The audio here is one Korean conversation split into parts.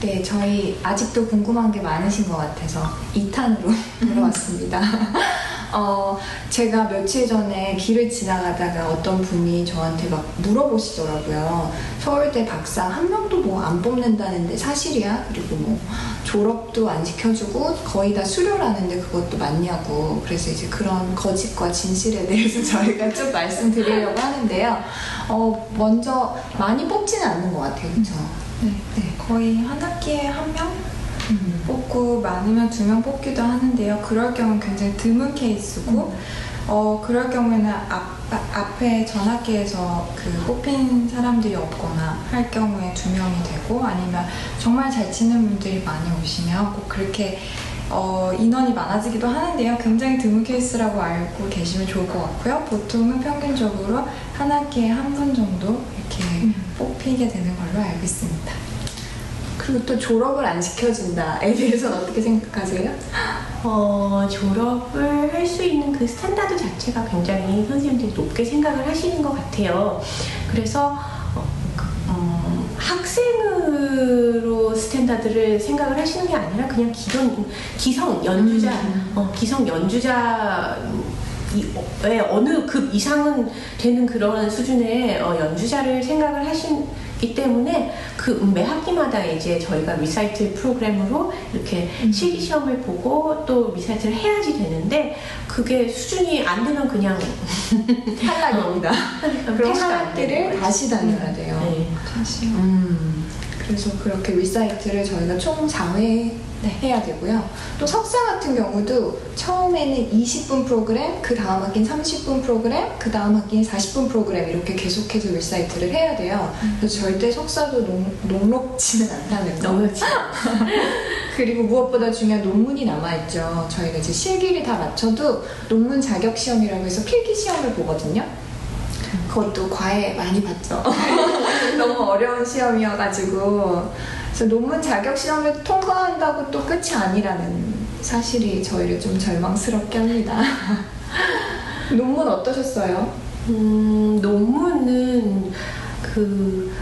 네, 저희 아직도 궁금한 게 많으신 것 같아서 2탄으로 돌아왔습니다. 어, 제가 며칠 전에 길을 지나가다가 어떤 분이 저한테 막 물어보시더라고요. 서울대 박사 한 명도 뭐 안 뽑는다는데 사실이야? 그리고 뭐 졸업도 안 시켜주고 거의 다 수료라는데 그것도 맞냐고. 그래서 이제 그런 거짓과 진실에 대해서 저희가 좀 말씀드리려고 하는데요. 어, 먼저 많이 뽑지는 않는 것 같아요. 그렇죠? 네. 거의 한 학기에 한 명 뽑고 많으면 두 명 뽑기도 하는데요. 그럴 경우는 굉장히 드문 케이스고, 어, 그럴 경우에는 앞, 앞에 전 학기에서 그 뽑힌 사람들이 없거나 할 경우에 두 명이 되고, 아니면 정말 잘 치는 분들이 많이 오시면 꼭 그렇게 어, 인원이 많아지기도 하는데요. 굉장히 드문 케이스라고 알고 계시면 좋을 것 같고요. 보통은 평균적으로 한 학기에 한 분 정도 이렇게 음. 뽑히게 되는 걸로 알고 있습니다. 그리고 또 졸업을 안 시켜준다에 대해서는 어떻게 생각하세요? 어, 졸업을 할 수 있는 그 스탠다드 자체가 굉장히 선생님들이 높게 생각을 하시는 것 같아요. 그래서 어, 그, 음, 학생으로 스탠다드를 생각을 하시는 게 아니라 그냥 기성, 기성 연주자, 음. 어, 기성 연주자 이, 의 어느 급 이상은 되는 그런 수준의 어, 연주자를 생각을 하시 기 때문에 그매 학기마다 이제 저희가 리사이틀 프로그램으로 이렇게 음. 실기 시험을 보고 또 리사이트를 해야지 되는데 그게 수준이 안 되면 그냥 탈락입니다. 그럼 학기를 되는 거예요. 다시 다녀야 돼요. 네. 사실 음, 그래서 그렇게 리사이트를 저희가 총 4회 해야 되고요. 또 석사 같은 경우도 처음에는 20분 프로그램, 그 다음 학기는 30분 프로그램, 그 다음 학기는 40분 프로그램 이렇게 계속해서 리사이트를 해야 돼요. 그래서 절대 석사도 녹, 녹록지는 않다는 거. 너무 지 그리고 무엇보다 중요한 논문이 남아있죠. 저희가 이제 실기를 다 마쳐도 논문 자격 시험이라고 해서 필기 시험을 보거든요. 그것도 과외 많이 봤죠. 너무 어려운 시험이어가지고. 그래서 논문 자격 시험을 통과한다고 또 끝이 아니라는 사실이 저희를 좀 절망스럽게 합니다. 논문 어떠셨어요? 음, 논문은 그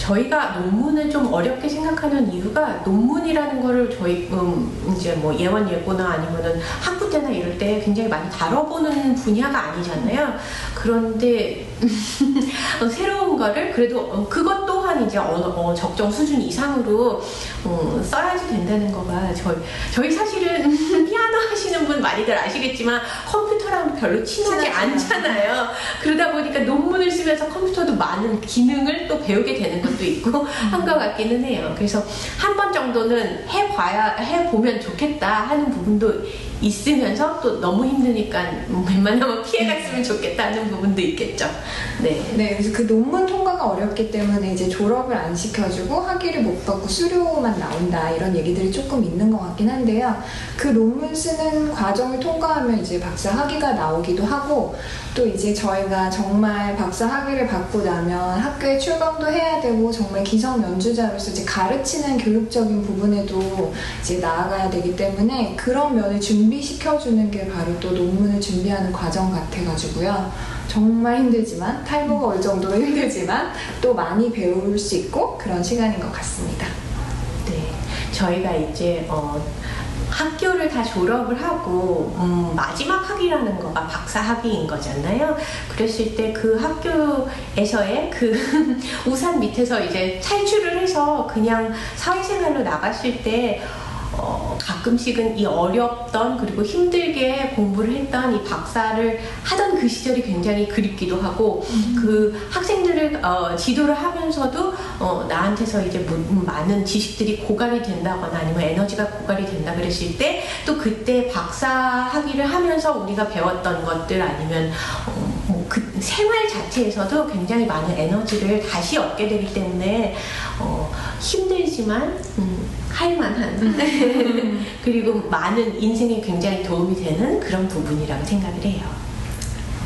저희가 논문을 좀 어렵게 생각하는 이유가 논문이라는 거를 저희 음, 이제 뭐 예원 예고나 아니면은 학부 때나 이럴 때 굉장히 많이 다뤄보는 분야가 아니잖아요. 그런데 어, 새로운 거를 그래도 어, 그것 또한 이제 어느 어, 적정 수준 이상으로 어, 써야지 된다는 거가 저희 저희 사실은 피아노 하시는 분 많이들 아시겠지만 컴퓨터랑 별로 친하지 않잖아요. 그러다 보니까 논문을 쓰면서 컴퓨터도 많은 기능을 또 배우게 되는 것도 있고 한 것 같기는 해요. 그래서 한 번 정도는 해봐야 해보면 좋겠다 하는 부분도 있으면서 또 너무 힘드니까 뭐 웬만하면 피해갔으면 좋겠다 하는 부분도 있겠죠. 네. 네, 그래서 그 논문 통과가 어렵기 때문에 이제 졸업을 안 시켜주고 학위를 못 받고 수료만 나온다 이런 얘기들이 조금 있는 것 같긴 한데요. 그 논문 쓰는 과정을 통과하면 이제 박사 학위가 나오기도 하고 또 이제 저희가 정말 박사 학위를 받고 나면 학교에 출강도 해야 되고 정말 기성 연주자로서 이제 가르치는 교육적인 부분에도 이제 나아가야 되기 때문에 그런 면을 준비시켜주는 게 바로 또 논문을 준비하는 과정 같아가지고요. 정말 힘들지만 탈모가 올 정도로 힘들지만 또 많이 배울 수 있고 그런 시간인 것 같습니다. 네, 저희가 이제 어, 학교를 다 졸업을 하고 음, 마지막 학위라는 거가 박사 학위인 거잖아요. 그랬을 때 그 학교에서의 그 우산 밑에서 이제 탈출을 해서 그냥 사회생활로 나갔을 때 어, 가끔씩은 이 어렵던 그리고 힘들게 공부를 했던 이 박사를 하던 그 시절이 굉장히 그립기도 하고 그 학생들을 어, 지도를 하면서도 어, 나한테서 이제 뭐, 음, 많은 지식들이 고갈이 된다거나 아니면 에너지가 고갈이 된다 그랬을 때 또 그때 박사 학위를 하면서 우리가 배웠던 것들 아니면 어, 뭐 그 생활 자체에서도 굉장히 많은 에너지를 다시 얻게 되기 때문에 어, 힘들지만 음, 할만한 그리고 많은 인생에 굉장히 도움이 되는 그런 부분이라고 생각을 해요.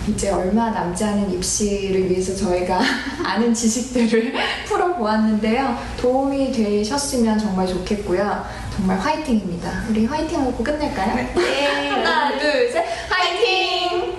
이제 얼마 남지 않은 입시를 위해서 저희가 아는 지식들을 풀어보았는데요. 도움이 되셨으면 정말 좋겠고요. 정말 화이팅입니다. 우리 화이팅 하고 끝낼까요? 네. 하나, 둘, 셋, 화이팅!